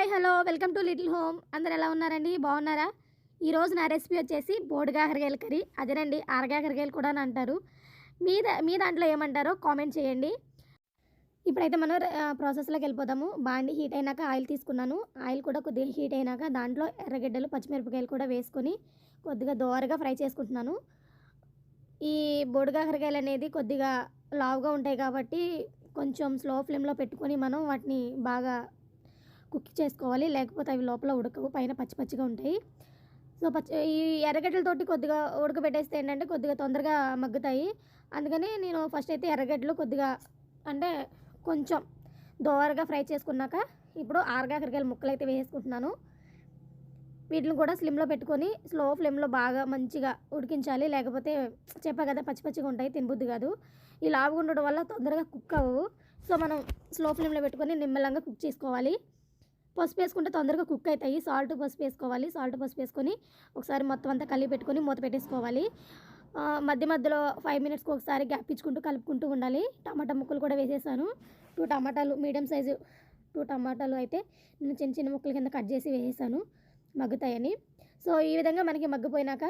Hi hello welcome to little home. అందరు ఎలా ఉన్నారండి? బాగున్నారా? ఈరోజు నా రెసిపీ వచ్చేసి బోడిగాకరకాయల కర్రీ. అదేనండి ఆరగాకరకాయలు కూడా అని అంటారు. మీ మీ దాంట్లో ఏమంటారో కామెంట్ చేయండి. ఇప్పుడైతే మనం ప్రాసెస్లోకి వెళ్ళిపోదాము. బాండి హీట్ అయినాక ఆయిల్ తీసుకున్నాను. ఆయిల్ కూడా కొద్దిగా హీట్ అయినాక దాంట్లో ఎర్రగడ్డలు పచ్చిమిరపకాయలు కూడా వేసుకొని కొద్దిగా దోరగా ఫ్రై చేసుకుంటున్నాను. ఈ బోడిగాకరకాయలు అనేది కొద్దిగా లావుగా ఉంటాయి కాబట్టి కొంచెం స్లో ఫ్లేమ్లో పెట్టుకొని మనం వాటిని బాగా కుక్ చేసుకోవాలి. లేకపోతే అవి లోపల ఉడకవు. పైన పచ్చి పచ్చిగా ఉంటాయి. సో పచ్చి ఈ ఎర్రగడ్డలతోటి కొద్దిగా ఉడకబెట్టేస్తే ఏంటంటే కొద్దిగా తొందరగా మగ్గుతాయి. అందుకని నేను ఫస్ట్ అయితే ఎర్రగడ్డలు కొద్దిగా అంటే కొంచెం దోరగా ఫ్రై చేసుకున్నాక ఇప్పుడు ఆరగాకరకాయల ముక్కలు అయితే వేసుకుంటున్నాను వీటిని కూడా స్లిమ్లో పెట్టుకొని స్లో ఫ్లేమ్లో బాగా మంచిగా ఉడికించాలి. లేకపోతే చెప్పా కదా పచ్చి పచ్చిగా ఉంటాయి తినబుద్ది కాదు. ఈ లావుగా ఉండడం వల్ల తొందరగా కుక్ అవ్వవు. సో మనం స్లో ఫ్లేమ్లో పెట్టుకొని నిమ్మలంగా కుక్ చేసుకోవాలి. పసుపు వేసుకుంటే తొందరగా కుక్ అవుతాయి. సాల్ట్ పసుపు వేసుకోవాలి. సాల్ట్ పసుపు వేసుకొని ఒకసారి మొత్తం అంతా కలిపి పెట్టుకొని మూత పెట్టేసుకోవాలి. మధ్య మధ్యలో ఫైవ్ మినిట్స్కి ఒకసారి గ్యాప్ ఇచ్చుకుంటూ కలుపుకుంటూ ఉండాలి. టమాటా ముక్కలు కూడా వేసేసాను. టూ టమాటాలు మీడియం సైజు టూ టమాటాలు అయితే నేను చిన్న చిన్న ముక్కల కింద కట్ చేసి వేసేసాను. మగ్గుతాయని. సో ఈ విధంగా మనకి మగ్గిపోయినాక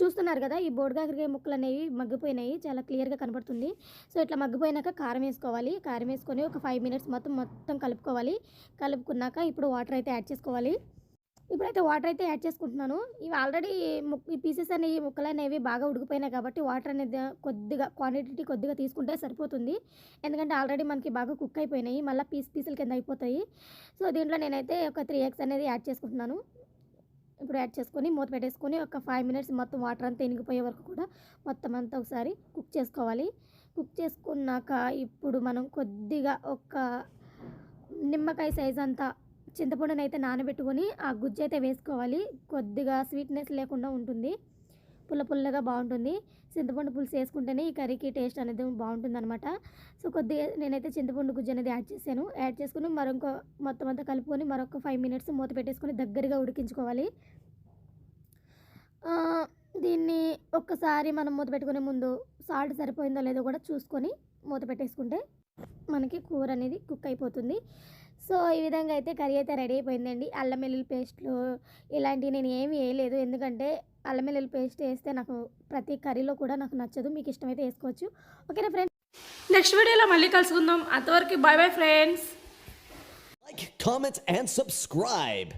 చూస్తున్నారు కదా ఈ బోడిగాకరికాయ ముక్కలు అనేవి మగ్గిపోయినాయి చాలా క్లియర్గా కనబడుతుంది. సో ఇట్లా మగ్గిపోయినాక కారం వేసుకోవాలి. కారం వేసుకొని ఒక ఫైవ్ మినిట్స్ మొత్తం మొత్తం కలుపుకోవాలి. కలుపుకున్నాక ఇప్పుడు వాటర్ అయితే యాడ్ చేసుకోవాలి. ఇప్పుడైతే వాటర్ అయితే యాడ్ చేసుకుంటున్నాను. ఇవి ఆల్రెడీ ముక్ ఈ పీసెస్ అనేవి ముక్కలు అనేవి బాగా ఉడికిపోయినాయి కాబట్టి వాటర్ అనేది కొద్దిగా క్వాంటిటీ కొద్దిగా తీసుకుంటే సరిపోతుంది. ఎందుకంటే ఆల్రెడీ మనకి బాగా కుక్ అయిపోయినాయి. మళ్ళీ పీస్ పీసుల కింద అయిపోతాయి. సో దీంట్లో నేనైతే ఒక త్రీ ఎగ్స్ అనేది యాడ్ చేసుకుంటున్నాను. ఇప్పుడు యాడ్ చేసుకొని మూత పెట్టేసుకొని ఒక ఫైవ్ మినిట్స్ మొత్తం వాటర్ అంతా ఇనిగిపోయే వరకు కూడా మొత్తం అంతా ఒకసారి కుక్ చేసుకోవాలి. కుక్ చేసుకున్నాక ఇప్పుడు మనం కొద్దిగా ఒక నిమ్మకాయ సైజ్ అంతా చింతపండుని అయితే నానబెట్టుకొని ఆ గుజ్జు అయితే వేసుకోవాలి. కొద్దిగా స్వీట్నెస్ లేకుండా ఉంటుంది. పుల్ల పుల్లగా బాగుంటుంది. చింతపండు పులుసు వేసుకుంటేనే ఈ కర్రీకి టేస్ట్ అనేది బాగుంటుంది అనమాట సో కొద్దిగా నేనైతే చింతపండు గుజ్జు అనేది యాడ్ చేశాను. యాడ్ చేసుకుని మరొక మొత్తం అంతా కలుపుకొని మరొక ఫైవ్ మినిట్స్ మూత పెట్టేసుకొని దగ్గరగా ఉడికించుకోవాలి. దీన్ని ఒక్కసారి మనం మూత పెట్టుకునే ముందు సాల్ట్ సరిపోయిందో లేదో కూడా చూసుకొని మూత పెట్టేసుకుంటే మనకి కూర అనేది కుక్ అయిపోతుంది. సో ఈ విధంగా అయితే కర్రీ అయితే రెడీ అయిపోయిందండి. అల్లం వెల్లుల్లి పేస్ట్లు ఇలాంటివి నేను ఏమి వేయలేదు. ఎందుకంటే అల్లం వెల్లుల్లి పేస్ట్ వేస్తే నాకు ప్రతి కర్రీలో కూడా నాకు నచ్చదు. మీకు ఇష్టమైతే వేసుకోవచ్చు. ఓకేనా ఫ్రెండ్స్? నెక్స్ట్ వీడియోలో మళ్ళీ కలుసుకుందాం. అంతవరకు bye bye friends. Like, comment, and subscribe.